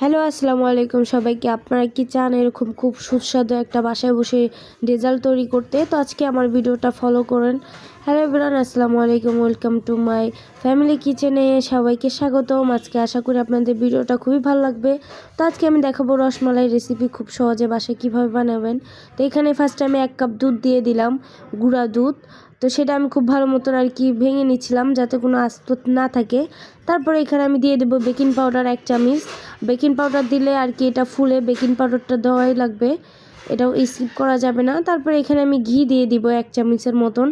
Hello, আসসালামু আলাইকুম সবাইকে। আপনারা কি চান এরকম খুব সুস্বাদু একটা বাসায় বসে রেজাল্ট তৈরি করতে? তো আজকে আমার ভিডিওটা ফলো করেন। হ্যালো এভরিওয়ান আসসালামু আলাইকুম ওয়েলকাম টু মাই ফ্যামিলি কিচেনে সবাইকে স্বাগতম। আজকে আশা করি আপনাদের ভিডিওটা খুবই ভালো লাগবে। তো আজকে আমি দেখাবো রসমালাই রেসিপি খুব সহজে বাসায় কীভাবে বানাবেন। তো এখানে ফার্স্টে আমি এক কাপ দুধ দিয়ে দিলাম, গুঁড়া দুধ। তো সেটা আমি খুব ভালো মতন আর কি ভেঙে নিচ্ছিলাম যাতে কোনো আস্ত না থাকে। তারপরে এখানে আমি দিয়ে দেবো বেকিং পাউডার এক চামচ। বেকিং পাউডার দিলে আর কি এটা ফুলে, বেকিং পাউডারটা দেওয়াই লাগবে। এটাও স্কিপ করা যাবে না। তারপরে এখানে আমি ঘি দিয়ে দিব এক চামচের মতন।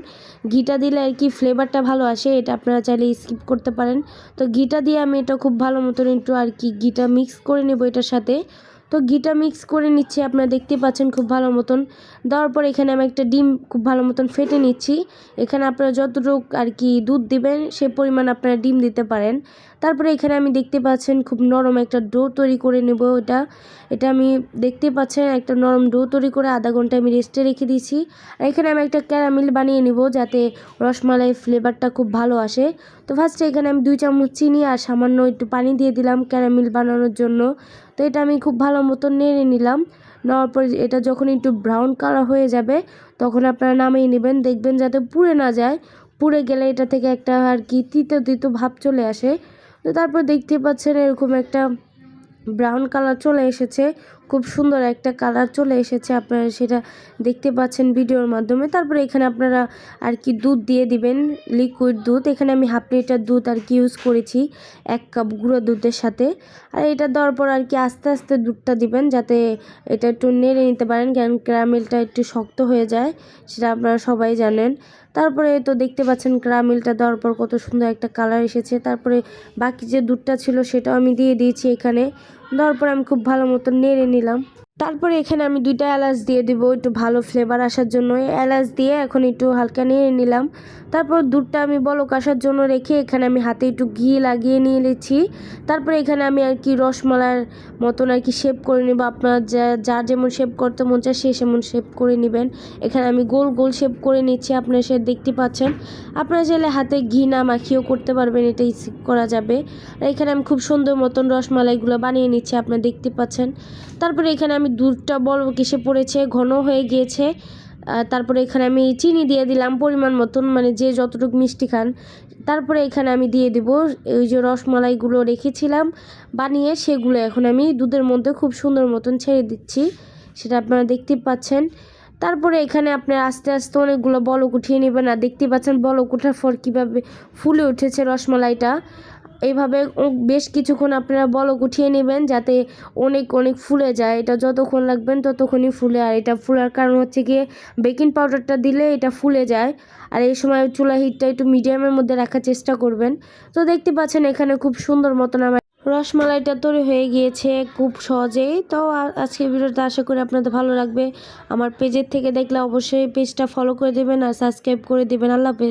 ঘিটা দিলে আর কি ফ্লেভারটা ভালো আসে, এটা আপনারা চাইলে স্কিপ করতে পারেন। তো ঘিটা দিয়ে আমি এটা খুব ভালো মতন একটু আর কি ঘিটা মিক্স করে নেব এটার সাথে। তো ঘিটা মিক্স করে নিচ্ছি, আপনারা দেখতে পাচ্ছেন খুব ভালো মতন। দেওয়ার পর এখানে আমি একটা ডিম খুব ভালো মতন ফেটে নিচ্ছি। এখানে আপনারা যতটুকু আর কি দুধ দিবেন, সে পরিমাণ আপনারা ডিম দিতে পারেন। তারপরে এখানে আমি দেখতে পাচ্ছেন খুব নরম একটা ডো তৈরি করে নেব এটা। এটা আমি দেখতে পাচ্ছেন একটা নরম ডো তৈরি করে আধা ঘণ্টা আমি রেস্টে রেখে দিয়েছি। আর এখানে আমি একটা ক্যারামিল বানিয়ে নেব যাতে রসমালাই ফ্লেভারটা খুব ভালো আসে। তো ফার্স্টে এখানে আমি দুই চামচ চিনি আর সামান্য একটু পানি দিয়ে দিলাম ক্যারামিল বানানোর জন্য। তো এটা আমি খুব ভালো মতো নেড়ে নিলাম। নেওয়ার পর এটা যখন একটু ব্রাউন কালার হয়ে যাবে, তখন আপনারা নামিয়ে নেবেন। দেখবেন যাতে পুড়ে না যায়। পুড়ে গেলে এটা থেকে একটা আর কি তিতো তিতো ভাব চলে আসে। তো তারপর দেখতে পাচ্ছেন এরকম একটা ব্রাউন কালার চলে এসেছে। খুব সুন্দর একটা কালার চলে এসেছে। আপনারা সেটা দেখতে পাচ্ছেন ভিডিওর মাধ্যমে। তারপরে এখানে আপনারা আর কি দুধ দিয়ে দিবেন লিকুইড দুধ। এখানে আমি হাফ লিটার দুধ আর কি ইউজ করেছি, এক কাপ গুঁড়ো দুধের সাথে। আর এটা দেওয়ার পর আর কি আস্তে আস্তে দুধটা দিবেন, যাতে এটা একটু নেড়ে নিতে পারেন, কারণ ক্যারামেলটা একটু শক্ত হয়ে যায়, সেটা আপনারা সবাই জানেন। তারপরে তো দেখতে পাচ্ছেন ক্যারামেলটা দেওয়ার পর কত সুন্দর একটা কালার এসেছে। তারপরে বাকি যে দুধটা ছিল সেটাও আমি দিয়ে দিয়েছি এখানে। দেওয়ার পর আমি খুব ভালো মতো নেড়ে নিলাম। তারপরে এখানে আমি দুইটা এলাচ দিয়ে দিব, একটু ভালো ফ্লেভার আসার জন্য এলাচ দিয়ে এখন একটু হালকা নিয়ে নিলাম। তারপর দুধটা আমি বলক আসার জন্য রেখে এখানে আমি হাতে একটু ঘি লাগিয়ে নিয়ে নিচ্ছি। তারপরে এখানে আমি আর কি রসমালার মতন আর কি শেপ করে নেব। আপনার যা, যার যেমন শেপ করতে মন চায় সে সেমন শেপ করে নেবেন। এখানে আমি গোল গোল শেপ করে নিচ্ছি, আপনারা সে দেখতে পাচ্ছেন। আপনারা চাইলে হাতে ঘি না মাখিয়েও করতে পারবেন এটা স্কিপ করা যাবে। আর এখানে আমি খুব সুন্দর মতন রসমালাইগুলো বানিয়ে নিচ্ছি, আপনারা দেখতে পাচ্ছেন। তারপরে এখানে আমি দুধটা বড় কিসে পড়েছে, ঘন হয়ে গিয়েছে। তারপরে এখানে আমি চিনি দিয়ে দিলাম পরিমাণ মতন মানে যে যতটুকু মিষ্টি খান। তারপরে এখানে আমি দিয়ে দিব ওই যে রসমালাইগুলো রেখেছিলাম, বানিয়ে সেগুলো এখন আমি দুধের মধ্যে খুব সুন্দর মতন ছেড়ে দিচ্ছি, সেটা আপনারা দেখতে পাচ্ছেন। তারপরে এখানে আপনার আস্তে আস্তে অনেকগুলো বলক উঠিয়ে নেবেন, আর দেখতে পাচ্ছেন বলক ওঠার পর কীভাবে ফুলে উঠেছে রসমালাইটা। এইভাবে বেশ কিছুক্ষণ আপনারা বলক উঠিয়ে নেবেন যাতে অনেক অনেক ফুলে যায়। এটা যতক্ষণ লাগবেন ততক্ষণই ফুলে। আর এটা ফুলার কারণ হচ্ছে গিয়ে বেকিং পাউডারটা দিলে এটা ফুলে যায়। আর এই সময় চুলা হিটটা একটু মিডিয়ামের মধ্যে রাখার চেষ্টা করবেন। তো দেখতে পাচ্ছেন এখানে খুব সুন্দর মতন আমার রসমালাইটা তৈরি হয়ে গিয়েছে খুব সহজেই। তো আজকের ভিডিওটা আশা করি আপনাদের ভালো লাগবে। আমার পেজের থেকে দেখলে অবশ্যই পেজটা ফলো করে দেবেন আর সাবস্ক্রাইব করে দেবেন। আল্লাহ হাফেজ।